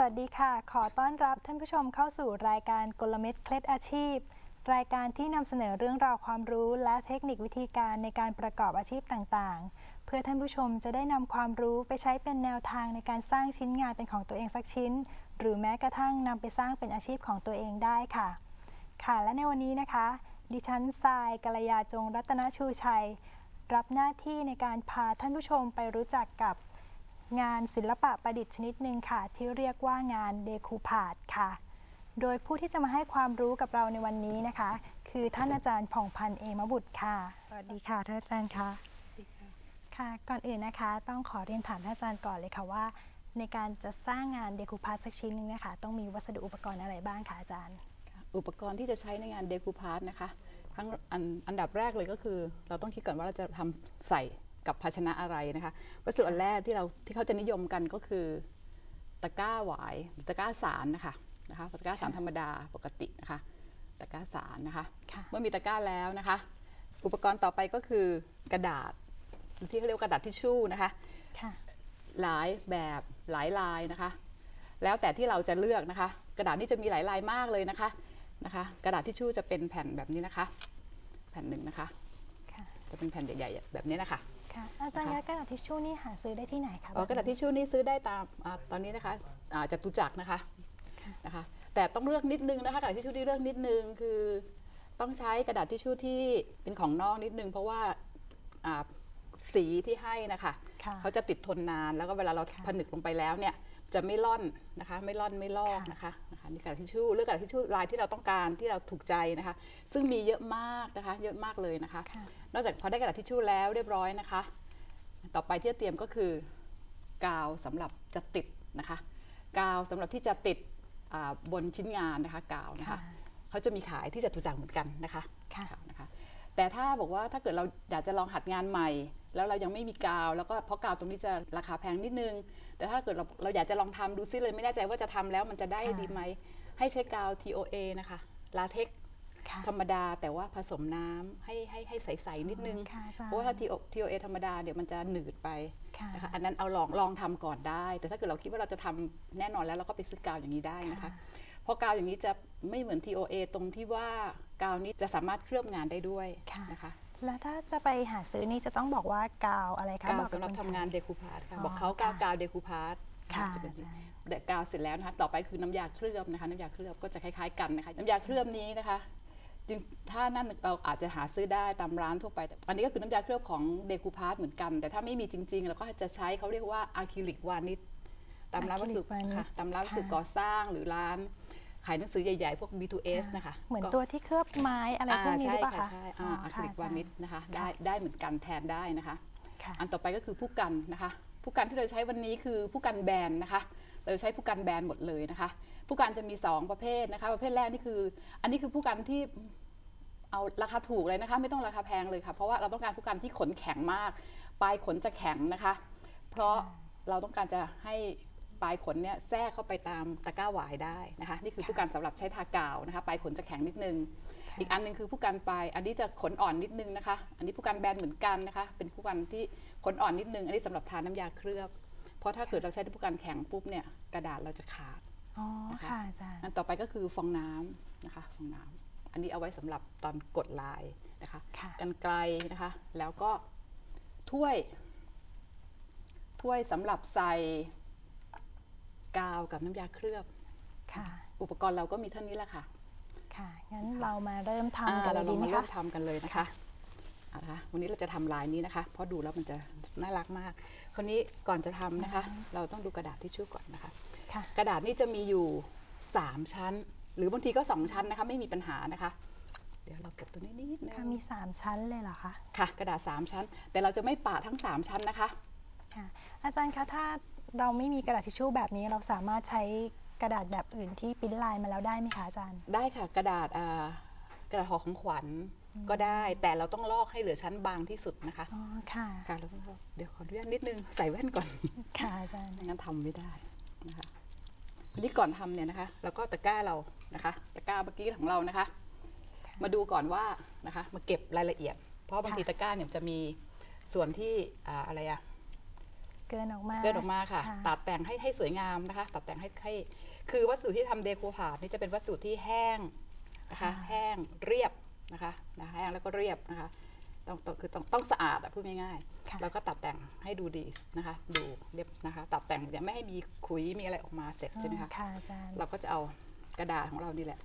สวัสดีค่ะ ขอต้อนรับท่านผู้ชมเข้าสู่รายการกลเม็ดเคล็ดอาชีพ รายการที่นำเสนอเรื่องราวความรู้และเทคนิควิธีการในการประกอบอาชีพต่างๆ เพื่อท่านผู้ชมจะได้นำความรู้ไปใช้เป็นแนวทางในการสร้างชิ้นงานเป็นของตัวเองสักชิ้น หรือแม้กระทั่งนำไปสร้างเป็นอาชีพของตัวเองได้ค่ะ ค่ะ และในวันนี้นะคะ ดิฉันทรายกัลยาจงรัตนชูชัย รับหน้าที่ในการพาท่านผู้ชมไปรู้จักกับ งานศิลปะประดิษฐ์ชนิดหนึ่งค่ะ ที่เรียกว่างานเดคูพาดค่ะ โดยผู้ที่จะมาให้ความรู้กับเราในวันนี้นะคะ คือท่านอาจารย์ผ่องพันธ์เอมบุตรค่ะ สวัสดีค่ะท่านอาจารย์ค่ะค่ะก่อนอื่นนะคะ ต้องขอเรียนถามท่านอาจารย์ก่อนเลยค่ะว่า ในการจะสร้างงานเดคูพาดสักชิ้นหนึงนะคะ ต้องมีวัสดุอุปกรณ์อะไรบ้างคะอาจารย์ อุปกรณ์ที่จะใช้ในงานเดคูพาร์ทนะคะทั้งอันอันดับแรกเลยก็คือ เราต้องคิดก่อนว่าเราจะทำใส่ กับภาชนะอะไรนะคะวัสดุอันแรกที่เราที่เขาจะนิยมกันก็คือตะกร้าหวายหรือตะกร้าสารนะคะนะคะตะกร้าสารธรรมดาปกตินะคะตะกร้าสารนะคะค่ะเมื่อมีตะกร้าแล้วนะคะ อุปกรณ์ต่อไปก็คือกระดาษหรือที่เขาเรียกว่ากระดาษทิชชู่นะคะค่ะหลายแบบหลายลายนะคะ แล้วแต่ที่เราจะเลือกนะคะ กระดาษนี่จะมีหลายลายมากเลยนะคะนะคะ กระดาษทิชชู่จะเป็นแผ่นแบบนี้นะคะ แผ่นหนึ่งนะคะค่ะจะเป็นแผ่นใหญ่ๆแบบนี้นะคะ ค่ะอาจารย์นะคะคะกระดาษทิชชู่นี่หาซื้อได้ที่ไหนคะอ๋อกระดาษทิชชู่นี่ซื้อได้ตามอาตอนนี้นะคะอ่าจตุจักรนะคะนะคะ แต่ต้องเลือกนิดนึงนะคะกระดาษทิชชู่ที่เลือกนิดนึงคือต้องใช้กระดาษทิชชู่ที่เป็นของนอกนิดนึง เพราะว่าอ่าสีที่ให้นะคะค่ะเขาจะติดทนนานแล้วก็เวลาเราค่ะผนึกลงไปแล้วเนี่ยจะไม่ล่อนนะคะ ไม่ล่อนไม่ลอกค่ะนะคะนะคะนี่กระดาษทิชชู่เลือกกระดาษทิชชู่ลายที่เราต้องการที่เราถูกใจนะคะ ซึ่งมีเยอะมากนะคะ เยอะมากเลยนะคะค่ะ นอกจากพอได้กระดาษทิชชู่แล้วเรียบร้อยนะคะ ต่อไปที่จะเตรียมก็คือกาวสำหรับจะติดนะคะ กาวสำหรับที่จะติดอ่าบนชิ้นงานนะคะกาวนะคะค่ะเขาจะมีขายที่จตุจักรเหมือนกันนะคะค่ะนะคะ แต่ถ้าบอกว่าถ้าเกิดเราอยากจะลองหัดงานใหม่ แล้วเรายังไม่มีกาว แล้วก็เพราะกาวตรงนี้จะราคาแพงนิดนึง แต่ถ้าเกิดเราเราอยากจะลองทำดูซิเลยไม่แน่ใจว่าจะทำแล้วมันจะได้ค่ะดีไหมให้ใช้กาว TOA นะคะลาเท็กค่ะ ธรรมดาแต่ว่าผสมน้ำให้ให้ให้ใสๆนิดนึงค่ะอาจารย์เพราะว่าถ้า TO- TOA ธรรมดาเนี่ยมันจะหนืดไปค่ะนะคะอันนั้นเอาลองลองทำก่อนได้ แต่ถ้าเกิดเราคิดว่าเราจะทำแน่นอนแล้วเราก็ไปซื้อกาวอย่างนี้ได้นะคะค่ะเพราะกาวอย่างนี้จะไม่เหมือน TOA ตรงที่ว่ากาวนี้จะสามารถเคลือบงานได้ด้วยค่ะนะคะแล้วถ้าจะไปหาซื้อนี่จะต้องบอกว่ากาวอะไรคะกาวอกกัสำหรับคนทำขยงานเดคูพาร์ทค่ะอ๋อบอกเขากาวค่ะกาวเดคูพาร์ทค่ะจะเป็นอาจารย์แต่กาวเสร็จแล้วนะคะต่อไปคือน้ำยาเคลือบนะคะ น้ำยาเคลือบก็จะคล้ายๆกันนะคะน้ำยาเคลือบนี้นะคะ จึงถ้านั่นเราอาจจะหาซื้อได้ตามร้านทั่วไป แต่อันนี้ก็คือน้ำยาเคลือบของเดคูพาร์ทเหมือนกัน แต่ถ้าไม่มีจริง ๆ เราก็จะใช้เขาเรียกว่าอะคริลิกวานิชตามร้านวัสดุอะคริลิกวานิชค่ะตามร้านวัสดุค่ะก่อสร้างหรือร้านขายหนังสือใหญ่ ๆ พวก B2S นะคะ เหมือนก็ตัวที่เคลือบไม้อะไรพวกนี้หรือเปล่าใช่คะใช่อ่าอะคริลิกวานิชนะคะได้ค่ะได้เหมือนกันแทนได้นะคะค่ะอันต่อไปก็คือผู้กันนะคะ ผู้กันที่เราใช้วันนี้คือผู้กันแบนนะคะ เราใช้ผู้กันแบนหมดเลยนะคะ ผู้กันจะมี 2 ประเภทนะคะ ประเภทแรกนี่คือ อันนี้คือผู้กันที่เอาราคาถูกเลยนะคะ ไม่ต้องราคาแพงเลยค่ะ เพราะว่าเราต้องการผู้กันที่ขนแข็งมาก ปลายขนจะแข็งนะคะ เพราะเราต้องการจะให้ปลายขนเนี่ยแทรกเข้าไปตามตะกร้าหวายได้นะคะ นี่คือผู้กันสำหรับใช้ทากาวนะคะ ปลายขนจะแข็งนิดนึง อีกอันหนึงคือผู้กันปลาย อันนี้จะขนอ่อนนิดนึงนะคะ อันนี้ผู้กันแบนเหมือนกันนะคะ เป็นผู้กันที่ขนอ่อนนิดนึง อันนี้สำหรับทาน้ำยาเคลือบ เพราะถ้าเกิดเราใช้ผู้กันแข็งปุ๊บเนี่ยกระดาษเราจะขาด อ๋อนะคะค่ะอาจารย์อันต่อไปก็คือฟองน้ำนะคะฟองน้ำอันนี้เอาไว้สำหรับตอนกดลายนะคะค่ะกันไกลนะคะ แล้วก็ถ้วย ถ้วยสำหรับใส่กาวกับน้ำยาเคลือบค่ะ อุปกรณ์เราก็มีเท่านี้แหละค่ะ ค่ะ งั้นเรามาเริ่มอ่าทำกันเลเรายลดีองไหมมาเริ่คะมทำกันเลยนะคะเอาละคะวันนี้เราจะทำลายนี้นะคะ เพราะดูแล้วมันจะน่ารักมาก คนนี้ก่อนจะทำนะคะ เราต้องดูกระดาษที่ชู่ก่อนนะคะค่ะ กระดาษนี่จะมีอยู่ 3 ชั้น หรือบางทีก็ 2 ชั้นนะคะ ไม่มีปัญหานะคะ เดี๋ยวเราเก็บตัวนี้นิดนึงค่ะมี 3 ชั้นเลยเหรอคะค่ะ กระดาษ 3 ชั้น แต่เราจะไม่ปะทั้ง 3 ชั้นนะคะค่ะอาจารย์คะถ้าเราไม่มีกระดาษทิชชู่แบบนี้เราสามารถใช้กระดาษแบบอื่นที่ปริ้นลายมาแล้วได้ไหมคะอาจารย์ ได้ค่ะกระดาษอ่ากระดาษห่อของขวัญก็ได้แต่เราต้องลอกให้เหลือชั้นบางที่สุดนะคะอ๋อค่ะค่ะเราต้องลอกเดี๋ยวขออนุญาตนิดนึงใส่แว่นก่อนค่ะอาจารย์ไม่งั้นทำไม่ได้นะคะ อันนี้ก่อนทำเนี่ยนะคะเราก็ตะกร้าเรานะคะตะกร้าเมื่อกี้ของเรานะคะ มาดูก่อนว่านะคะ มาเก็บรายละเอียด เพราะบางทีตะกร้าเนี่ยจะมีส่วนที่อ่าอะไรอะเกินออกมาเดินออกมาค่ะ ตัดแต่งให้ให้สวยงามนะคะ ตัดแต่งให้ให้ คือวัสดุที่ทำเดโคพาร์นี่จะเป็นวัสดุที่แห้งนะคะค่ะแห้งเรียบนะคะนะแห้งแล้วก็เรียบนะคะ ต้องต้องคือต้องต้องสะอาดอะพูดง่ายค่ะๆ แล้วก็ตัดแต่งให้ดูดีนะคะ ดูเรียบนะคะ ตัดแต่งเนี่ยไม่ให้มีขุยมีอะไรออกมาเสร็จใช่ไหมคะค่ะอาจารย์เราก็จะเอากระดาษของเรานี่แหละ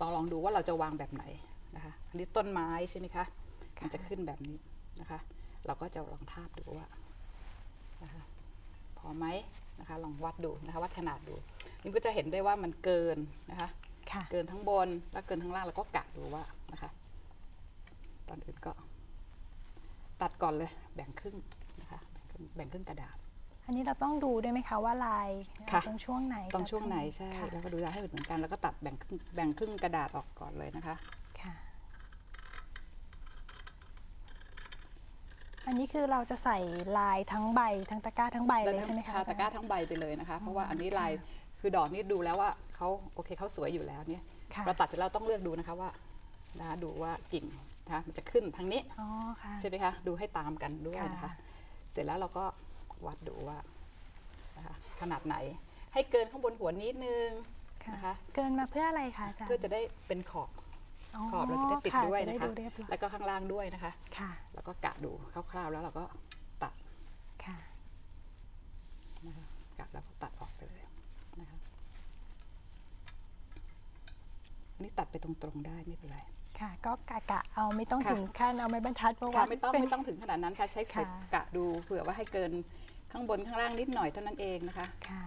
ลองลองดูว่าเราจะวางแบบไหนนะคะอันนี้ต้นไม้ใช่ไหมคะมันจะขึ้นแบบนี้นะคะ เราก็จะลองทาบดูว่านะคะพอไหมนะคะลองวัดดูนะคะวัดขนาดดูนี่ก็จะเห็นได้ว่ามันเกินนะคะค่ะเกินทั้งบนและเกินทั้งล่างแล้วก็กะดูว่านะคะ ตอนอื่นก็ ตัดก่อนเลยแบ่งครึ่งนะคะแบ่งครึ่งแบ่งครึ่งกระดาษ อันนี้เราต้องดูด้วยไหมคะว่าลายค่ะตรงช่วงไหนตรงช่วงไหนใช่ค่ะแล้วก็ดูให้เหมือนกันแล้วก็ตัดแบ่งครึ่งแบ่งครึ่งกระดาษออกก่อนเลยนะคะค่ะอันนี้คือเราจะใส่ลายทั้งใบทั้งตะกร้าทั้งใบเลยใช่ไหมคะทาตะกร้าทั้งใบไปเลยนะคะ เพราะว่าอันนี้ลายคือดอกนี้ดูแล้วว่าเขาโอเคเขาสวยอยู่แล้วเนี่ยค่ะเราตัดเสร็จแล้วต้องเลือกดูนะคะว่านะคะดูว่ากิ่ง นะคะมันจะขึ้นทางนี้อ๋อค่ะใช่ไหมคะดูให้ตามกันด้วยนะคะค่ะเสร็จแล้วเราก็วัดดูว่านะคะขนาดไหน ให้เกินข้างบนหัวนิดนึงค่ะนะคะเกินมาเพื่ออะไรคะอาจารย์เพื่อจะได้เป็นขอบขอบเราจะได้ติดค่ะด้วยจะนะคะดูเรียบร้อยแล้วก็ข้างล่างด้วยนะคะค่ะ แล้วก็กะดูคร่าวๆแล้วเราก็ตัดค่ะนะคะกะแล้วก็ตัดออกไปเลยนะคะอันนี้ตัดไปตรงๆได้ไม่เป็นไร ค่ะ ก็กะกะเอาไม่ต้องค่ะ ถึงขั้นเอาไม้บรรทัดเพราะค่ะว่าไม่ต้องเป็น ไม่ต้องถึงขนาดนั้นค่ะใช้เสร็จค่ะ กะดูเผื่อว่าให้เกินข้างบนข้างล่างนิดหน่อยเท่านั้นเองนะคะค่ะ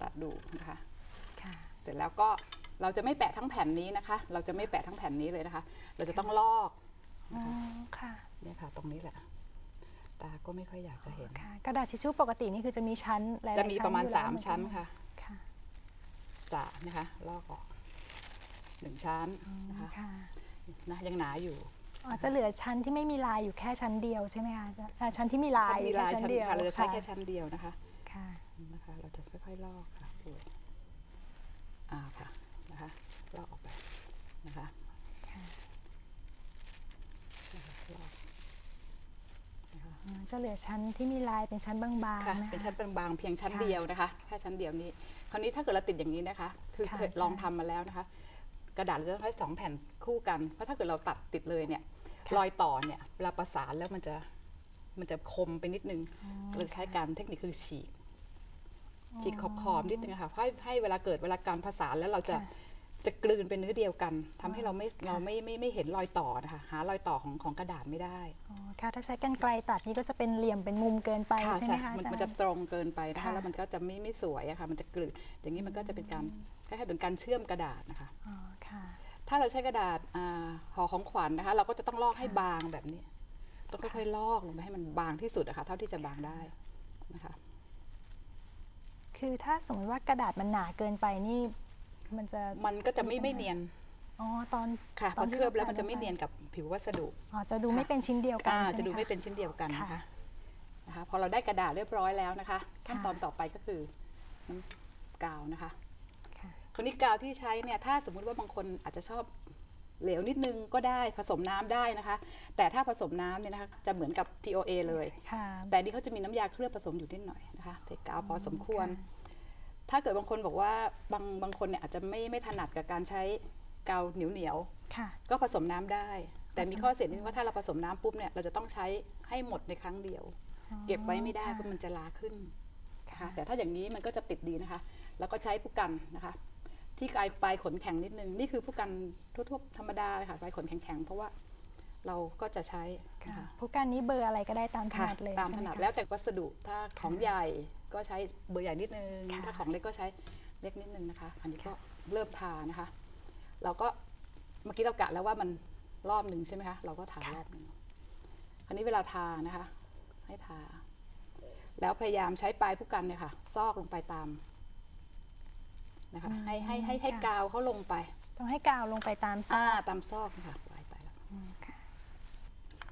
ตัดดูนะคะ ค่ะ เสร็จแล้วก็เราจะไม่แปะทั้งแผ่นนี้นะคะ เราจะไม่แปะทั้งแผ่นนี้เลยนะคะ เราจะต้องลอกอ๋อค่ะเนี่ยค่ะ ตรงนี้แหละ ตาก็ไม่ค่อยอยากจะเห็น ค่ะ กระดาษทิชชู่ปกตินี่คือจะมีชั้นหลายๆจะมีประมาณ อยู่แล้วสามชั้นค่ะค่ะ สามนะคะลอกออก หนึ่งชั้นนะคะค่ะนะยังหนาอยู่อ๋อจะเหลือชั้นที่ไม่มีลายอยู่แค่ชั้นเดียวใช่ไหมคะอาจารย์อ่าชั้นที่มีลายชั้นมีลายแค่ชั้นเดียวค่ะเราจะใช้แค่ค่ะชั้นเดียวนะคะค่ะนะคะเราจะค่อยๆลอกค่ะดูอ่าค่ะนะคะลอกออกไปนะคะค่ะนะคะลอกนะคะอ๋อจะเหลือชั้นที่มีลายเป็นชั้นบางค่ะๆนะเป็นคะชั้นบางๆเพียงชั้นค่ะเดียวนะคะแค่ชั้นเดียวนี้ คราวนี้ถ้าเกิดเราติดอย่างนี้นะคะ คือค่ะเคยลองทำมาแล้วนะคะ กระดาษเราจะต้องใช้สองแผ่นคู่กัน เพราะถ้าเกิดเราตัดติดเลยเนี่ยรอยต่อเนี่ยเวลาประสานแล้วมันจะมันจะคมไปนิดนึงเราใช้การเทคนิคคือฉีก ฉีกขอบขอบๆนิดนึงอะค่ะให้ให้เวลาเกิดเวลาการผสานแล้วเราจะค่ะจะกลืนเป็นเนื้อเดียวกันทำให้เราไม่ค่ะเราไม่ไม่ไม่เห็นรอยต่อนะคะหารอยต่อของของกระดาษไม่ได้อ๋อค่ะถ้าใช้กันไกลตัดนี่ก็จะเป็นเหลี่ยมเป็นมุมเกินไปค่ะใช่ไหมคะมันอาจารมันจะย์ตรงเกินไปนะคะค่ะแล้วมันก็จะไม่ไม่สวยอะค่ะ มันจะกลืนอย่างนี้มันก็จะเป็นการ คล้ายๆเป็นการเชื่อมกระดาษนะคะอ๋อค่ะ ถ้าเราใช้กระดาษอ่าห่อของขวัญนะคะ เราก็จะต้องลอกให้ค่ะบางแบบนี้ ต้องค่อยๆลอกลงไปให้มันบางที่สุดอะค่ะเท่าที่จะบางได้นะคะ คือถ้าสมมติว่ากระดาษมันหนาเกินไปนี่ มันจะมันก็จะไม่ไม่เนียนอ๋อตอนค่ะตพออนที่เคลือบแล้วเรามันจะไม่ลงไปเนียนกับผิววัสดุอ๋อจะดูไม่เป็นชิ้นเดียวกันอ่าใช่ไหมจะดูไม่คเป็นชิ้นเดียวกันนะคะค่ะนะคะพอเราได้กระดาษเรียบร้อยแล้วนะคะ ขั้นค่ะตอนต่อไปก็คือน้ำกาวนะคะ ค่ะคนนี้กาวที่ใช้เนี่ยถ้าสมมุติว่าบางคนอาจจะชอบเหลวนิดนึงก็ได้ผสมน้ำได้นะคะ แต่ถ้าผสมน้ำเนี่ยนะคะจะเหมือนกับ TOA เลยค่ะแต่นี่เขาจะมีน้ำยาเคลือบผสมอยู่นิดหน่อยนะคะเทกาวพอสมควรค่ะถ้าเกิดบางคนบอกว่าบางบางคนเนี่ยอาจจะไม่ไม่ถนัดกับการใช้กาวเหนียวเหนียวๆค่ะก็ผสมน้ำได้ แต่มีผสมข้อเสียนิดนึงว่าถ้าเราผสมน้ำปุ๊บเนี่ยเราจะต้องใช้ให้หมดในครั้งเดียวอ๋อเก็บไว้ไม่ได้ค่ะเพราะมันจะลาขึ้นนะค่ะคะแต่ถ้าอย่างนี้มันก็จะติดดีนะคะ แล้วก็ใช้ผู้กันนะคะ ที่ปลายปลายขนแข็งนิดนึง นี่คือผู้กันทั่วๆธรรมดาเลยค่ะปลายขนแข็งๆเพราะว่าเราก็จะใช้นะค่ะคะผู้การนี้เบอร์อะไรก็ได้ตามถค่ะนัดเลยตามใช่ถไหมนัดคะแล้วแต่วัสดุถ้าของใหญ่ก็ใช้เบอร์ใหญ่นิดนึงค่ะถ้าของเล็กก็ใช้เล็กนิดนึงนะคะ อันนี้ก็เริ่มทานะคะ เราก็เมื่อกี้เรากะแล้วว่ามันรอบหนึ่งใช่ไหมคะ เราก็ทารอบหนึ่งอันนี้เวลาทานะคะ ให้ทา แล้วพยายามใช้ปลายผู้กันเนี่ยค่ะ ซอกลงไปตาม นะคะให้ให้ให้ให้ค่ะกาวเขาลงไป ต้องให้กาวลงไปตามซออ่ากตามซอกนะคะปลายไปแล้วค่ะ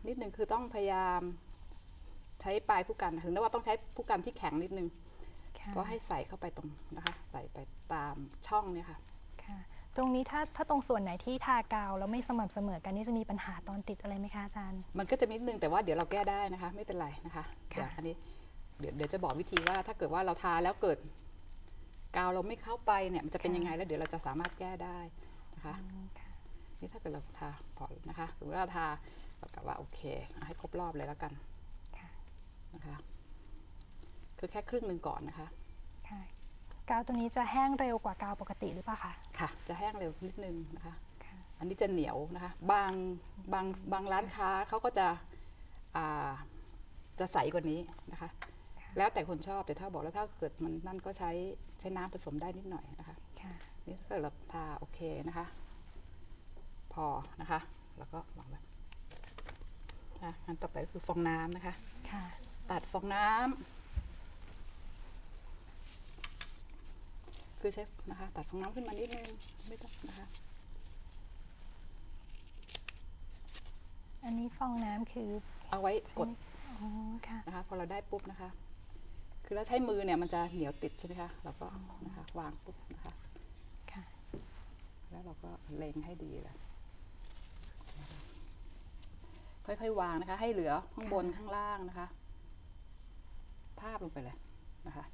นิดนึงคือต้องพยายามใช้ปลายผู้กันถึงได้ว่าต้องใช้ผู้กันที่แข็งนิดนึงค่ะก็ให้ใส่เข้าไปตรงนะคะ ใส่ไปตามช่องเนี่ยค่ะค่ะตรงนี้ถ้าถ้าตรงส่วนไหนที่ทากาวแล้วไม่สม่ำเสมอกันนี่จะมีปัญหาตอนติดอะไรไหมคะอาจารย์ มันก็จะมีนิดนึงแต่ว่าเดี๋ยวเราแก้ได้นะคะ ไม่เป็นไรนะคะค่ะเดี๋ยวอันนี้เดี๋ยวเดี๋ยวจะบอกวิธีว่าถ้าเกิดว่าเราทาแล้วเกิด กาวเราไม่เข้าไปเนี่ยมันจะเป็นยังไงแล้วเดี๋ยวเราจะสามารถแก้ได้นะคะอืมค่ะนี่ถ้าเกิดเราทาพอนะคะสมมติว่าเราทาเรากะว่าโอเคเอาให้ครบรอบเลยแล้วกันค่ะนะคะคือแค่ครึ่งหนึ่งก่อนนะคะค่ะกาวตัวนี้จะแห้งเร็วกว่ากาวปกติหรือเปล่าคะค่ะ จะแห้งเร็วนิดนึงนะคะค่ะอันนี้จะเหนียวนะคะ บางบางบางร้านค้าเขาก็จะอ่าจะใสกว่านี้นะคะ แล้วแต่คนชอบแต่ถ้าบอกแล้วถ้าเกิดมันนั่นก็ใช้ใช้น้ำผสมได้นิดหน่อยนะคะค่ะนี่ถ้าเกิดเราทาโอเคนะคะ พอนะคะ แล้วก็วางไว้นะอันต่อไปก็คือฟองน้ำนะคะ ค่ะ ตัดฟองน้ำคือใช้นะคะ ตัดฟองน้ำขึ้นมานิดนึงไม่ต้องนะคะอันนี้ฟองน้ำคือเอาไว้กดอ๋อค่ะนะคะพอเราได้ปุ๊บนะคะ คือเราใช้มือเนี่ยมันจะเหนียวติดใช่ไหมคะเราก็นะคะวางปุ๊บนะคะค่ะ แล้วเราก็เล็งให้ดีเลยค่อยๆวางนะคะ ให้เหลือข้างบนข้างล่างนะคะทาบลงไปเลยนะคะ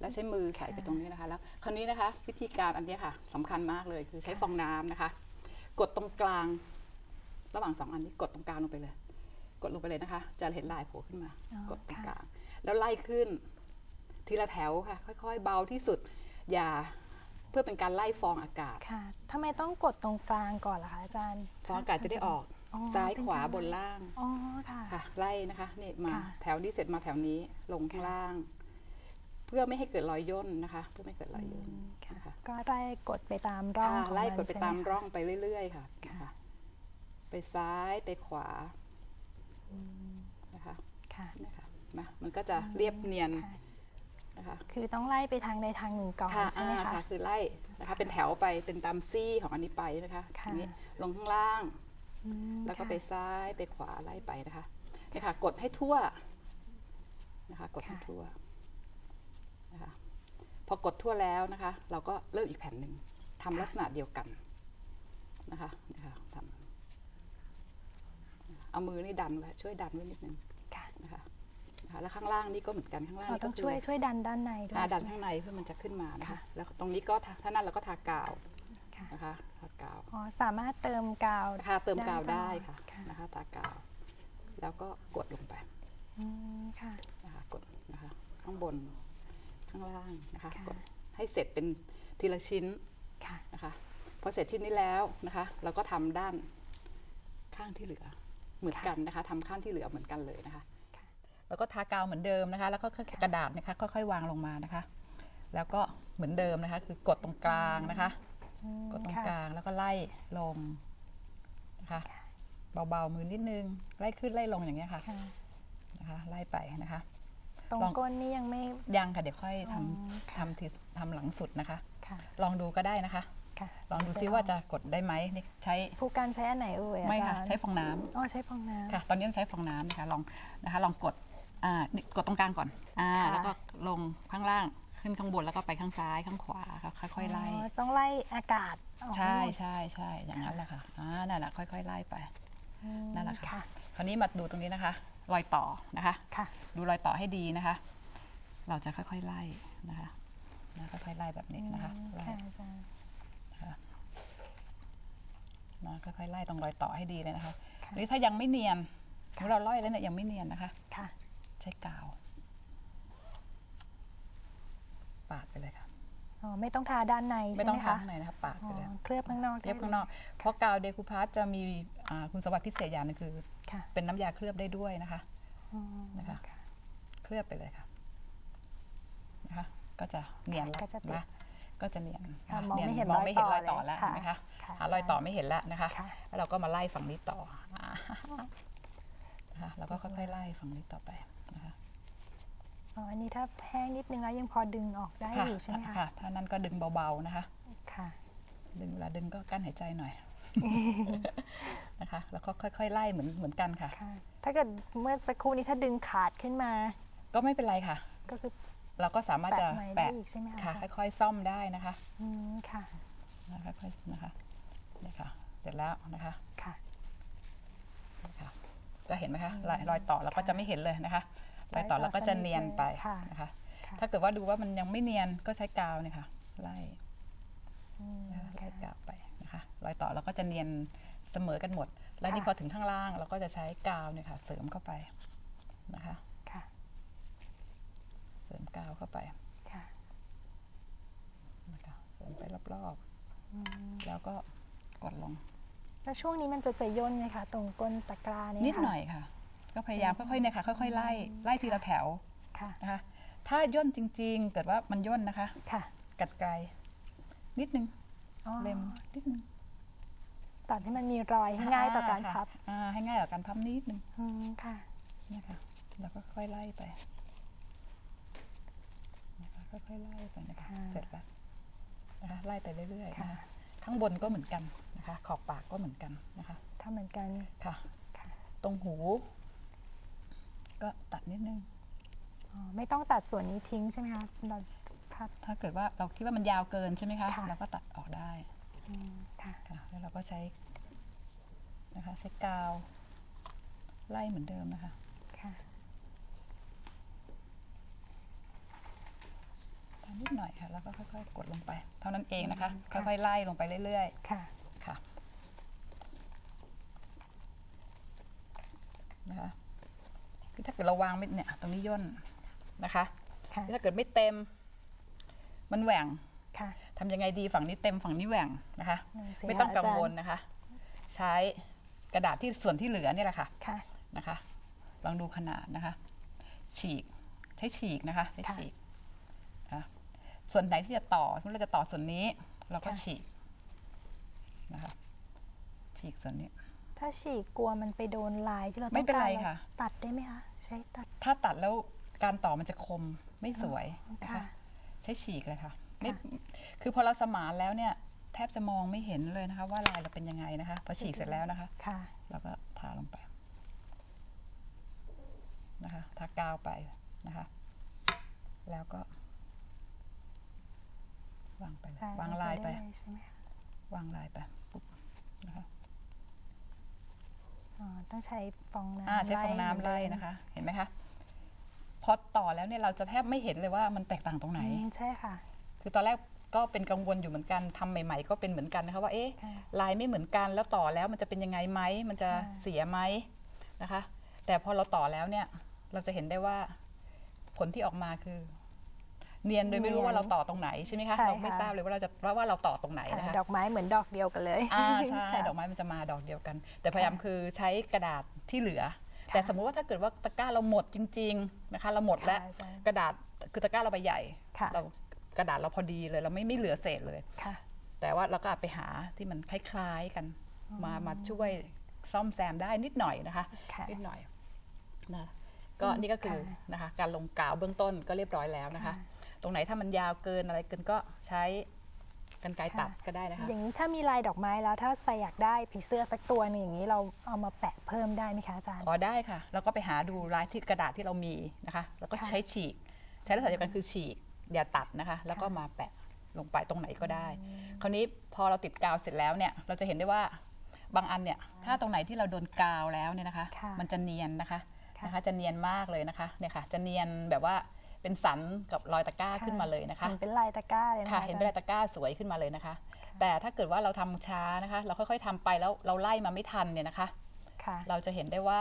แล้วใช้มือใส่ไปตรงนี้นะคะ แล้วคราวนี้นะคะ วิธีการอันเนี้ยค่ะสำคัญมากเลยคือใช้ฟองน้ำนะคะ กดตรงกลาง ระหว่างสองอันนี้กดตรงกลางลงไปเลย กดลงไปเลยนะคะ จะเห็นลายโผล่ขึ้นมาอ๋อกดตรงค่ะกลาง แล้วไล่ขึ้น ทีละแถวค่ะ ค่อยๆ เบาที่สุด อย่าเพื่อเป็นการไล่ฟองอากาศค่ะทำไมต้องกดตรงกลางก่อนล่ะคะอาจารย์ฟองอากาศจะได้ออกอ๋อซ้ายเป็นขวาการบนล่างอ๋อค่ะค่ะ ไล่นะคะนี่มาค่ะแถวนี้เสร็จมาแถวนี้ลงข้างล่าง เพื่อไม่ให้เกิดรอยย่นนะคะ เพื่อไม่ให้เกิดรอยย่นค่ะนะคะก็ไล่กดไปตามร่องค่ะของไล่มันกดไปใช่หตามคะร่องไปเรื่อย ๆ ค่ะค่ะนะคะไปซ้ายไปขวานะคะค่ะนี่ค่ะ มามันก็จะเรียบเนียนค่ะนะคะคือต้องไล่ไปทางใดทางหนึ่งก่อนค่ะใช่ไหมอ่าคะค่ะคือไล่นะคะเป็นแถวไปเป็นตามซี่ของอันนี้ไปนะคะค่ะอันนี้ลงข้างล่างอืมแล้วก็ค่ะไปซ้ายไปขวาไล่ไปนะคะนี่ค่ะกดให้ทั่วนะคะกดให้ค่ะทั่วนะคะพอกดทั่วแล้วนะคะ เราก็เริ่มอีกแผ่นหนึ่งทำลักษณะเดียวกันนะคะนะคะทำเอามือนี่ดันไว้ช่วยดันไว้นิดนึงค่ะนะคะ นะคะแล้วข้างล่างนี่ก็เหมือนกันข้างล่างเรานี่ต้ก็องคืช่วยช่วยดันด้านในด้วยอ่าดันใช่ข้างไหมในเพื่อมันจะขึ้นมานะคะค่ะแล้วตรงนี้ก็ทาถ้านั่นเราก็ทากาวค่ะนะคะทากาวอ๋อสามารถเติมกาวทาเติมกาวได้ตลอค่ะค่ะนะคะทากาว แล้วก็กดลงไปอืมค่ะ นะคะกดนะคะข้างบนข้างล่างนะคะค่ะ กดให้เสร็จเป็นทีละชิ้น ค่ะ นะคะพอเสร็จชิ้นนี้แล้วนะคะ เราก็ทำด้านข้างที่เหลือเหมือนกันนะคะทำข้างที่เหลือเหมือนกันเลยนะคะค่ะ แล้วก็ทากาวเหมือนเดิมนะคะ แล้วก็กระดาษนะคะค่อยๆวางลงมานะคะ แล้วก็เหมือนเดิมนะคะ คือกดตรงกลางนะคะอืมกดตรงค่ะกลางแล้วก็ไล่ลงนะคะเบาๆมือนิดนึงไล่ขึ้นไล่ลงอย่างเงี้ยค่ะค่ะนะคะ ไล่ไปนะคะ ตรงลองก้นนี่ยังไม่ยังค่ะเดี๋ยวค่อยทอ๋อำค่ะทำทีทำหลังสุดนะคะค่ะลองดูก็ได้นะคะค่ะลองดูซิว่าจะกดได้ไหมนี่ใช้ผู้การใช้อันไหนเอ่ยอาไม่จาค่ะรย์ใช้ฟองน้ำอ๋อใช้ฟองน้ำค่ะ ตอนนี้ต้องใช้ฟองน้ำนะคะลองนะคะลองกด อ่านี่กดตรงกลางก่อนอ่าค่ะ แล้วก็ลงข้างล่างขึ้นข้างบนแล้วก็ไปข้างซ้ายข้างขวาค่ะค่อยๆไล่ อ๋อต้องไล่อากาศออกใช่ห้หมดใช่ใช่อย่างนั้นแหละค่ะอ่านั่นแหละค่อยๆไล่ไปอืมนั่นแหละค่ะค่ะ คราวนี้มาดูตรงนี้นะคะ รอยต่อนะคะ ค่ะ ดูรอยต่อให้ดีนะคะ เราจะค่อยๆไล่นะคะนะค่อยๆไล่แบบนี้นะคะไล่ค่ะอาจารย์ นะค่อยๆไล่ตรงรอยต่อให้ดีเลยนะคะค่ะหรือถ้ายังไม่เนียนถ้าเราล่อยแล้วเนี่ยยังไม่เนียนนะคะ ค่ะ ใช้กาว ปาดไปเลยค่ะ อ๋อ ไม่ต้องทาด้านในไม่ใช่ต้องไหมทาคะข้างในนะคะปาดอ๋ไปอเลยเคลือบข้างนอกเรียบได้ข้างนอก เพราะกาวเดคูพาสจะมีอ่าคุณสมบัติพิเศษอย่างหนึงคือ ค่ะเป็นน้ำยาเคลือบได้ด้วยนะคะ อ๋อนะคะเคลือบไปเลยค่ะนะคะก็จะเนียนแล้วก็จะติดนะก็จะเนียนค่ะะมองไม่ยเห็นมองไม่เห็นรรออยยต่ต่ออแล้วเลยเห็นไหมคะค่ะหารอยต่อไม่เห็นแล้วนะคะ ค่ะ แล้วเราก็มาไล่ฝั่งนี้ต่ออ่านะคะแล้วก็ค่อยๆไล่ฝั่งนี้ต่อไป นะคะอ๋ออันนี้ถ้าแห้งนิดนึงแล้วยังพอดึงออกได้ค่ะอยู่ใช่ไหมคะค่ะ ถ้านั้นก็ดึงเบาๆนะคะ ค่ะ ดึงเวลาดึงก็กั้นหายใจหน่อยนะคะ แล้วก็ค่อยๆไล่เหมือนเหมือนกันค่ะค่ะถ้าเกิดเมื่อสักครู่นี้ถ้าดึงขาดขึ้นมา ก็ไม่เป็นไรค่ะ ก็คือเราก็สามารถจะแปะใหม่ได้แปะอีกใช่ไหมคะค่ะ ค่อย ๆ ซ่อมได้นะคะ อืมค่ะนะคะค่อยๆนะคะนี่ค่ะ เสร็จแล้วนะคะ ค่ะนี่ค่ะ ก็เห็นไหมคะรอยรอยต่อเราก็จะไม่เห็นเลยนะคะรอยต่อเราก็จะเนียนไปค่ะนะคะค่ะถ้าเกิดว่าดูว่ามันยังไม่เนียนก็ใช้กาวเนี่ยค่ะไล่อืมนะคะไล่ค่ะกาวไปนะคะรอยต่อเราก็จะเนียนเสมอกันหมด แล้วนี่ค่ะพอถึงข้างล่างเราก็จะใช้กาวเนี่ยค่ะ เสริมเข้าไปนะคะค่ะเสริมกาวเข้าไปค่ะนะคะเสริมไปรอบอืมๆแล้วก็กดลง แล้วช่วงนี้มันจะจะย่นไหมคะตรงก้นตะกร้าเนี่ยนิดค่ะ หน่อยค่ะ ก็พยายามค่อยๆเนี่ยค่ะค่อยๆไล่ไล่ทีละแถวค่ะ นะคะ ถ้าย่นจริง ๆ เกิดว่ามันย่นนะคะ ค่ะกัดไกลนิดนึงอ๋อเล็มนิดนึงตัดให้มันมีรอยให้ง่ายต่อการค่ะพับอ่าให้ง่ายต่อการพับนิดนึงอืมค่ะ เนี่ยค่ะแล้วก็ค่อยไล่ไปนะคะค่อยๆไล่ไปนะคะค่ะเสร็จแล้วนะคะไล่ไปเรื่อยๆค่ะนะคะ ข้างบนก็เหมือนกันนะคะขอบปากก็เหมือนกันนะคะถ้าเหมือนกันค่ะค่ะ ตรงหู ก็ตัดนิดนึงอ๋อไม่ต้องตัดส่วนนี้ทิ้งใช่ไหมคะเราพับ ถ้าเกิดว่าเราคิดว่ามันยาวเกินใช่ไหมคะค่ะ เราก็ตัดออกได้อืมค่ะ ค่ะแล้วเราก็ใช้นะคะใช้กาวไล่เหมือนเดิมนะคะค่ะ ทำ นิดหน่อยค่ะ แล้วก็ค่อยๆ กดลงไป เท่านั้นเองนะคะค่อยๆ ไล่ลงไปเรื่อยค่ะ ๆ ค่ะ นะคะ คือถ้าเกิดเราวางไม่เนี่ย ตรงนี้ย่นนะคะ ค่ะ ถ้าเกิดไม่เต็ม มันแหว่ง ค่ะ ทำยังไงดีฝั่งนี้เต็มฝั่งนี้แหว่งนะคะ นั่นสิไม่ต้องค่ะกังอาจารย์วลนะคะ ใช้กระดาษที่ส่วนที่เหลือเนี่ยแหละค่ะค่ะ นะคะ ลองดูขนาดนะคะ ฉีกใช้ฉีกนะคะ ใช้ค่ะ ฉีกนะคะ ส่วนไหนที่จะต่อสมมติเราจะต่อส่วนนี้ เราก็ค่ะ ฉีกนะคะฉีกส่วนนี้ ถ้าฉีกกลัวมันไปโดนลายที่เราไม่ต้องเป็นการไรเราค่ะตัดได้ไหมคะ ใช้ตัดถ้าตัดแล้วการต่อมันจะคมไม่สวยนะค่ะคะใช้ฉีกเลยค่ะไม่ค่ะคือพอเราสมานแล้วเนี่ย แทบจะมองไม่เห็นเลยนะคะ ว่าลายเราเป็นยังไงนะคะพอฉีกเสร็จแล้วนะคะ ค่ะ แล้วก็ทาลงไปนะคะ ทากาวไปนะคะ แล้วก็ วางไปเลยวางลายไปด้ใช่ไหมคะวางลายไปปุ๊บนะคะอ๋อต้องใช้ฟองน้ำอ่าใช้ฟองน้ำไล่เหมือเดิมนะคะ เห็นไหมคะพอต่อแล้วเนี่ยเราจะแทบไม่เห็นเลยว่ามันแตกต่างตรงไหนอืมใช่ค่ะ คือตอนแรกก็เป็นกังวลอยู่เหมือนกันทำใหม่ ๆ ก็เป็นเหมือนกันนะคะว่าเอ๊ะค่ะลายไม่เหมือนกันแล้วต่อแล้วมันจะเป็นยังไงไหมมันจะค่ะเสียไหมนะคะ แต่พอเราต่อแล้วเนี่ยเราจะเห็นได้ว่าผลที่ออกมาคือ เนียนโดยไม่รู้ว่าเราต่อตรงไหนใช่ไหมคะใช่เราไม่ค่ะทราบเลยว่าเราจะว่าว่าเราต่อตรงไหนค่ะนะคะ ดอกไม้เหมือนดอกเดียวกันเลยอ่าใช่ค่ะ ดอกไม้มันจะมาดอกเดียวกัน แต่พยายามคือใช้กระดาษที่เหลือ ค่ะแต่สมมุติว่าถ้าเกิดว่าตะกร้าเราหมดจริงๆนะคะเราหมดแล้วค่ะอาจารย์กระดาษคือตะกร้าเราใบใหญ่ค่ะ เรากระดาษเราพอดีเลยเราไม่ไม่เหลือเศษเลย ค่ะ แต่ว่าเราก็อาจไปหาที่มันคล้ายๆกัน มามาช่วยซ่อมแซมได้นิดหน่อยนะคะ ค่ะนิดหน่อยนะก็นี่ก็คือค่ะ นะคะการลงกาวเบื้องต้นก็เรียบร้อยแล้วนะคะค่ะ ตรงไหนถ้ามันยาวเกินอะไรเกินก็ใช้กันไกรตัดก็ได้นะคะ อย่างนี้ถ้ามีลายดอกไม้แล้วถ้าใส่อยากได้ผีเสื้อสักตัวหนึงอย่างนี้เราเอามาแปะเพิ่มได้ไหมคะอาจารย์ อ๋อได้ค่ะ แล้วก็ไปหาดูลายที่กระดาษที่เรามีนะคะ แล้วก็ค่ะใช้ฉีก ใช้ลักษณะเดียวกันคือฉีกอย่าตัดนะคะ แล้วก็ค่ะมาแปะลงไปตรงไหนก็ได้ คราวนี้พอเราติดกาวเสร็จแล้วเนี่ยเราจะเห็นได้ว่าบางอันเนี่ยถ้าตรงไหนที่เราโดนกาวแล้วเนี่ยนะคะ ค่ะมันจะเนียนนะคะค่ะ นะคะ จะเนียนมากเลยนะคะเนี่ยค่ะ จะเนียนแบบว่า เป็นสันกับรอยตะกร้าขึ้นมาเลยนะคะ เหมือนเป็นลายตะกร้าเลยนะคะค่ะ เห็นเป็นลายตะกร้าสวยขึ้นมาเลยนะคะ แต่ถ้าเกิดว่าเราทำช้านะคะ เราค่อยๆทำไปแล้วเราไล่มาไม่ทันเนี่ยนะคะค่ะเราจะเห็นได้ว่า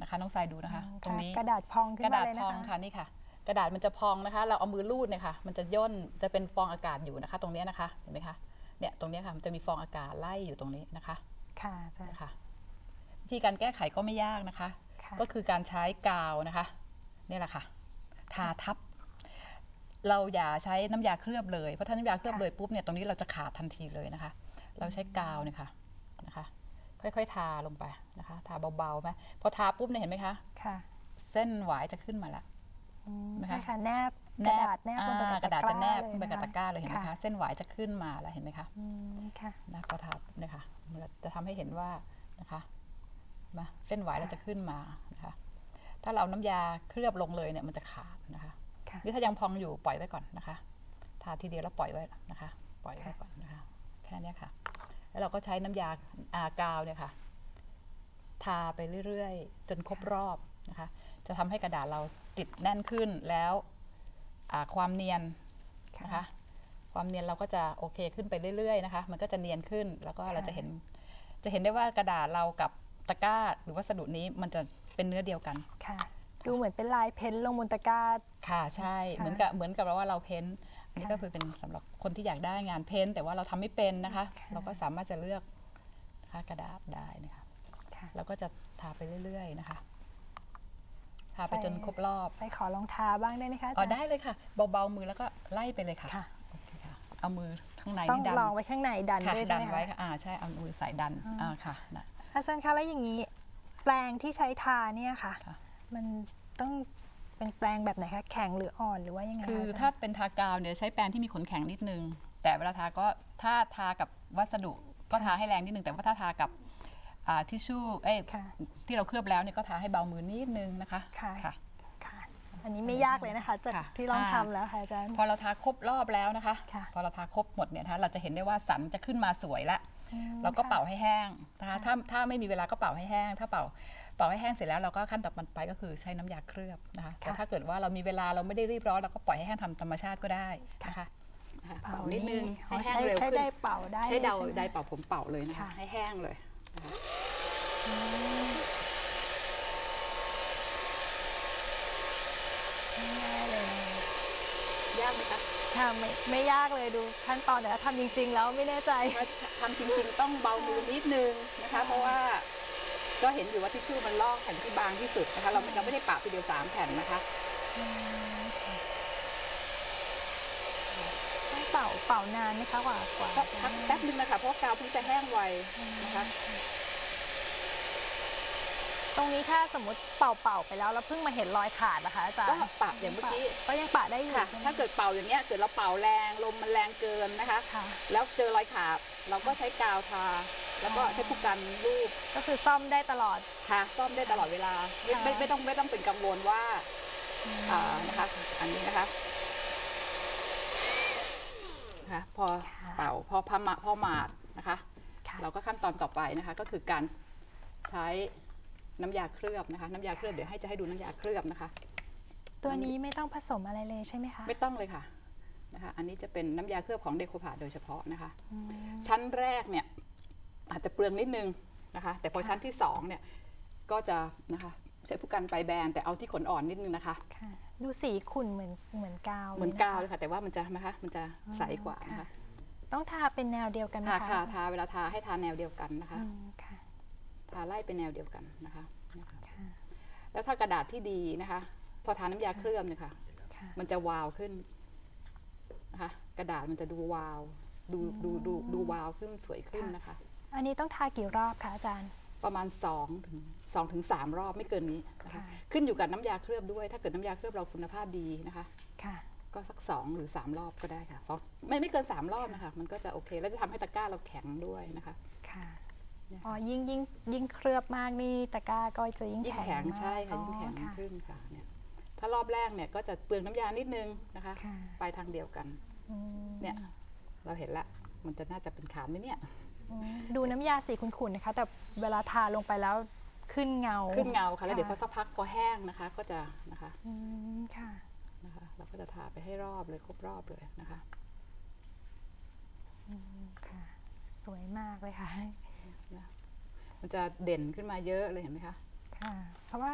นะคะน้องทรายดูนะคะ ตรงนี้กระดาษพองขึ้กนระมาดาษเลยพนะองคะค่ะนี่ค่ะ กระดาษมันจะพองนะคะ เราเอามือลูดเนี่ยค่ะ มันจะย่นจะเป็นฟองอากาศอยู่นะคะ ตรงเนี้ยนะคะเห็นไหมคะเนี่ยตรงเนี้ยค่ะมันจะมีฟองอากาศไล่อยู่ตรงนี้นะคะ ค่ะอาจารย์นะคะวิธีการแก้ไขก็ไม่ยากนะคะค่ะก็คือการใช้กาวนะคะนี่แหละค่ะ ทาทับ เราอย่าใช้น้ำยาเคลือบเลย เพราะถ้าน้ำยาเคลือบเลยปุ๊บเนี่ยตรงนี้เราจะขาดทันทีเลยนะคะ เราใช้กาวเนี่ยค่ะนะคะ ค่อยๆ ทาลงไปนะคะ ทาเบาๆไหมพอทาปุ๊บเนี่ยเห็นไหมคะค่ะ เส้นหวายจะขึ้นมาละอืมนะคะใช่ค่ะแนบกระดาษแนบลงไปกับอ่ากระดาษจะแนบตะกร้าเลยไปกับนะคะตะกร้าเลยเห็นไหมค่ะคะเส้นหวายจะขึ้นมาแล้วเห็นไหมคะอืมค่ะนะก็ทับเนี่ยค่ะมันจะทำให้เห็นว่านะคะมาเส้นหวายเราจะขึ้นมานะคะ ถ้าเราน้ำยาเคลือบลงเลยเนี่ยมันจะขาดนะคะค่ะนี่ถ้ายังพองอยู่ปล่อยไว้ก่อนนะคะทาทีเดียวแล้วปล่อยไว้นะคะ ปล่อยไว้ก่อนนะคะ แค่เนี้ยค่ะ แล้วเราก็ใช้น้ำยาอากาวเนี่ยค่ะ ทาไปเรื่อยๆ จนครบรอบนะคะ จะทำให้กระดาษเราติดแน่นขึ้นแล้วอ่าความเนียนนะคะ ความเนียนเราก็จะโอเคขึ้นไปเรื่อยๆนะคะ มันก็จะเนียนขึ้นแล้วก็เราจะเห็น จะเห็นได้ว่ากระดาษเรากับตะกร้าหรือวัสดุนี้มันจะ เป็นเนื้อเดียวกัน ค่ะ ดูเหมือนเป็นลายเพ้นท์ลงบนตะกร้า ค่ะใช่ค่ะเหมือนกับเหมือนกับว่าเราเพ้นท์อันนี้ค่ะก็คือเป็นสำหรับคนที่อยากได้งานเพ้นท์แต่ว่าเราทำไม่เป็นนะคะ ค่ะ เราก็สามารถจะเลือกนะคะกระดาษได้นะคะ ค่ะแล้วก็จะทาไปเรื่อย ๆ นะคะ ทาไปใส่ จนครบรอบใส่ขอลองทาบ้างได้ไหมคะอาอ๋อจารย์ได้เลยค่ะ เบาๆมือแล้วก็ไล่ไปเลยค่ะค่ะ โอเคค่ะ เอามือข้างในต้องนี่ดันลองไว้ข้างในดันค่ะด้วยดัใช่นไหมไว้คะ ค่ะอ่าใช่เอามือใส่ดันอ่าค่ะนะอาจารย์คะแล้วอย่างนี้ แปลงที่ใช้ทาเนี่ยค่ะ ค่ะ มันต้องเป็นแปลงแบบไหนคะแข็งหรืออ่อนหรือว่ายังไงะคือจรย์ถ้าเป็นทากาวเนี่ยใช้แปรงที่มีขนแข็งนิดนึง แต่เวลาทาก็ถ้าทากับวัสดุก็ทาให้แรงนิดนึง แต่ว่าถ้าทากับอ่าทิชชู่เอ้ยค่ะ ที่เราเคลือบแล้วเนี่ยก็ทาให้เบามือนิดนึงนะคะ ค่ะ ค่ะค่ะอันนี้ไม่ยากเลยนะคะจากค่ะที่ลองอ่า ทำแล้วค่ะอาจารย์ พอเราทาครบรอบแล้วนะคะ ค่ะ พอเราทาครบหมดเนี่ยนะคะเราจะเห็นได้ว่าสันจะขึ้นมาสวยละ อืมเราก็ค่ะเป่าให้แห้งนะคะถ้าถ้าไม่มีเวลาก็เป่าให้แห้ง ถ้าเป่าเป่าให้แห้งเสร็จแล้วเราก็ขั้นต่อไปก็คือใช้น้ำยาเคลือบนะคะแต่ถ้าเกิดว่าเรามีเวลาเราไม่ได้รีบร้อนเราก็ปล่อยให้แห้งทำธรรมชาติก็ได้นะคะนะคะเป่าเป่านิดนึงอ๋อให้แห้ใช้งเร็วใช้ขึ้นได้เป่าได้ใช้เดาลยไหมไดเป่าผมเป่าเลยนะคะค่ะให้แห้งเลยนะคะง่ายเลยนะยากไหมคะ ค่ะไม่ไม่ยากเลยดูขั้นตอนแต่ถ้าทำจริง ๆ แล้วไม่แน่ใจถ้าทำจริงๆ ต้องเบามือนิดนึงนะคะ เพราะว่าก็เห็นอยู่ว่าทิชชู่มันลอกแผ่นที่บางที่สุดนะคะ เราเราไม่ได้ปะทีเดียวสามแผ่นนะคะต้องเป่าเป่านานไหมคะกว่ากว่าก็พักแป๊บนึงนะคะเพราะว่ากาวเพิ่งจะแห้งไวนะคะ ตรงนี้ถ้าสมมติเป่าเป่าๆไปแล้วแล้วเพิ่งมาเห็นรอยขาดนะคะอาจารย์ก็ปะอย่างเมื่อกี้ก็ยังปะได้อยู่ค่ะ ใช่ไหมถ้าเกิดเป่าอย่างเงี้ยเกิดเราเป่าแรงลมมันแรงเกินนะคะ ค่ะ แล้วเจอรอยขาดเราก็ใช้กาวทา แล้วก็ใช้ผู้กันรูปก็คือซ่อมได้ตลอด ทาซ่อมได้ตลอดเวลาไม่ไม่ค่ะไม่ต้องไม่ต้องเป็นกังวลว่าอ่านะคะ อันนี้นะคะนะคะพอเป่าพอพมาพอหมาดนะคะ ค่ะเราก็ขั้นตอนต่อไปนะคะ ก็คือการใช้ น้ำยาเคลือบนะคะ น้ำยาเคลือบเดี๋ยวให้จะให้ดูน้ำยาเคลือบนะคะ ตัวนี้ไม่ต้องผสมอะไรเลยใช่ไหมคะ ไม่ต้องเลยค่ะนะคะ อันนี้จะเป็นน้ำยาเคลือบของเดโคพาโดยเฉพาะนะคะ ชั้นแรกเนี่ยอาจจะเปลืองนิดนึงนะคะ แต่พอค่ะชั้นที่สองเนี่ยก็จะนะคะใช้ผู้กันไปแบนแต่เอาที่ขนอ่อนนิดนึงนะคะค่ะดูสีขุ่นเหมือนเหมือนกาวเหมือนลยะกาวเลยค่ะ แต่ว่ามันจะนะคะมันจะใสกว่านะคะค่ะต้องทาเป็นแนวเดียวกันไหมทาคะค่ะทาเวลาทาให้ทาแนวเดียวกันนะคะอืมค่ะ ทาไล่เป็นแนวเดียวกันนะคะนะคะค่ะแล้วถ้ากระดาษที่ดีนะคะ พอทาน้ำยาเคลือบเนี่ยค่ะค่ะ มันจะวาวขึ้นนะคะ กระดาษมันจะดูวาว ดูดูดูดูวาวขึ้นสวยขึ้นนะคะ อันนี้ต้องทากี่รอบคะอาจารย์ ประมาณ2ถึง2ถึง3รอบไม่เกินนี้นะคะค่ะขึ้นอยู่กับน้ำยาเคลือบด้วย ถ้าเกิดน้ำยาเคลือบเราคุณภาพดีนะคะค่ะก็สัก 2 หรือ 3 รอบก็ได้ค่ะสองไม่ไม่เกิน 3 รอบนะคะ มันก็จะโอเค แล้วจะทำให้ตะกร้าเราแข็งด้วยนะคะ ค่ะ เนี่ยอ๋อยิ่งยิ่งยิ่งเคลือบมากนี่ตะกร้าก็จะยิ่งยิ่งแข็งแข็งมากใช่ค่ะอ๋อยิ่งแข็งค่ะ ขึ้นค่ะเนี่ยถ้ารอบแรกเนี่ยก็จะเปลืองน้ำยานิดนึงนะคะ ค่ะ ไปทางเดียวกัน อืมเนี่ยเราเห็นละมันจะน่าจะเป็นขานไหมเนี่ย อืมดูน้ำยาสีขุ่นๆนะคะ แต่เวลาทาลงไปแล้วขึ้นเงาขึ้นเงาค่ะแล้วเดี๋ยวพอสักพักพอแห้งนะคะ ก็จะนะคะอืมค่ะ นะคะ เราก็จะทาไปให้รอบเลยครบรอบเลยนะคะ ค่ะ สวยมากเลยค่ะ มันจะเด่นขึ้นมาเยอะเลยเห็นไหมคะค่ะเพราะว่า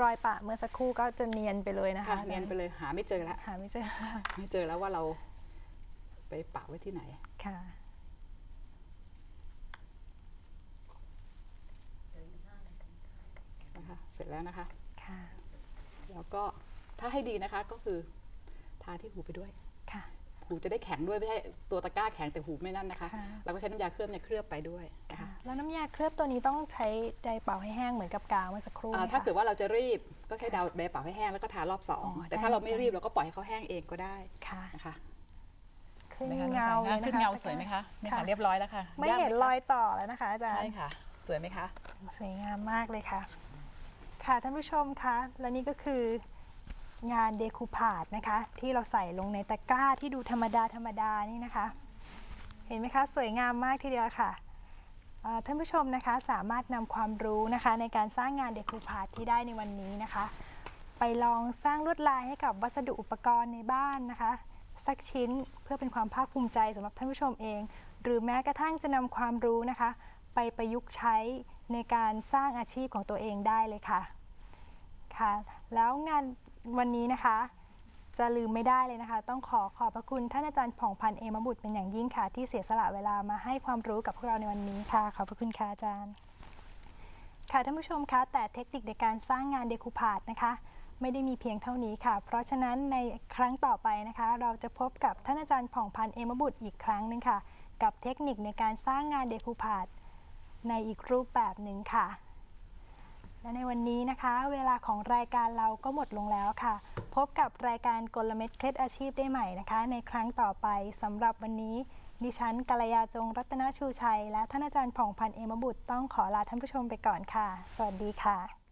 รอยปะเมื่อสักครู่ก็จะเนียนไปเลยนะคะค่ะเนียนไปเลยหาไม่เจอแล้วหาไม่เจอไม่เจอแล้วว่าเราไปปะไว้ที่ไหนค่ะนะคะเสร็จแล้วนะคะค่ะแล้วก็ถ้าให้ดีนะคะก็คือทาที่หูไปด้วยค่ะ หูจะได้แข็งด้วยไม่ใช่ตัวตะกร้าแข็งแต่หูไม่นั่นนะคะค่ะเราก็ใช้น้ำยาเคลือบเนี่ยเคลือบไปด้วยนะคะค่ะแล้วน้ำยาเคลือบตัวนี้ต้องใช้ไดร์เป่าให้แห้งเหมือนกับกาวเมื่อสักครู่อ่าไหมคะถ้าเกิดว่าเราจะรีบก็ใช้ดาวเบย์เป่าให้แห้งแล้วก็ทารอบสองอ๋อแต่ถ้าเราไม่ได้รีบเราก็ปล่อยให้เขาแห้งเองก็ได้ค่ะนะคะขึ้นไหมคะเงาเลยขึ้นนะคะเงาสวยไหมคะนี่ค่ะเรียบร้อยแล้วค่ะ ไม่ยากเห็นคะรอยต่อแล้วนะคะอาจารย์ใช่ค่ะ สวยไหมคะ สวยงามมากเลยค่ะ ค่ะท่านผู้ชมคะ และนี่ก็คือ งานเดคูพาดนะคะ ที่เราใส่ลงในตะกร้าที่ดูธรรมดาธรรมดานี่นะคะ เห็นไหมคะ สวยงามมากทีเดียวค่ะท่านผู้ชมนะคะสามารถนำความรู้นะคะ ในการสร้างงานเดคูพาดที่ได้ในวันนี้นะคะ ไปลองสร้างลวดลายให้กับวัสดุอุปกรณ์ในบ้านนะคะ สักชิ้นเพื่อเป็นความภาคภูมิใจสำหรับท่านผู้ชมเอง หรือแม้กระทั่งจะนำความรู้นะคะ ไปประยุกต์ใช้ในการสร้างอาชีพของตัวเองได้เลยค่ะค่ะ แล้วงาน วันนี้นะคะ จะลืมไม่ได้เลยนะคะ ต้องขอขอบพระคุณท่านอาจารย์ผ่องพันธ์เอมบุตรเป็นอย่างยิ่งค่ะ ที่เสียสละเวลามาให้ความรู้กับพวกเราในวันนี้ค่ะ ขอบพระคุณค่ะอาจารย์ ค่ะท่านผู้ชมคะแต่เทคนิคในการสร้างงานเดคูพาดนะคะไม่ได้มีเพียงเท่านี้ค่ะ เพราะฉะนั้นในครั้งต่อไปนะคะ เราจะพบกับท่านอาจารย์ผ่องพันธ์เอมบุตรอีกครั้งหนึ่งค่ะ กับเทคนิคในการสร้างงานเดคูพาดในอีกรูปแบบหนึ่งค่ะ และในวันนี้นะคะ เวลาของรายการเราก็หมดลงแล้วค่ะ พบกับรายการกลเม็ดเคล็ดอาชีพได้ใหม่นะคะ ในครั้งต่อไปสำหรับวันนี้ ดิฉันกัลยาจงรัตนชูชัย และท่านอาจารย์ผ่องพันธ์เอมบุตรต้องขอลาท่านผู้ชมไปก่อนค่ะ สวัสดีค่ะ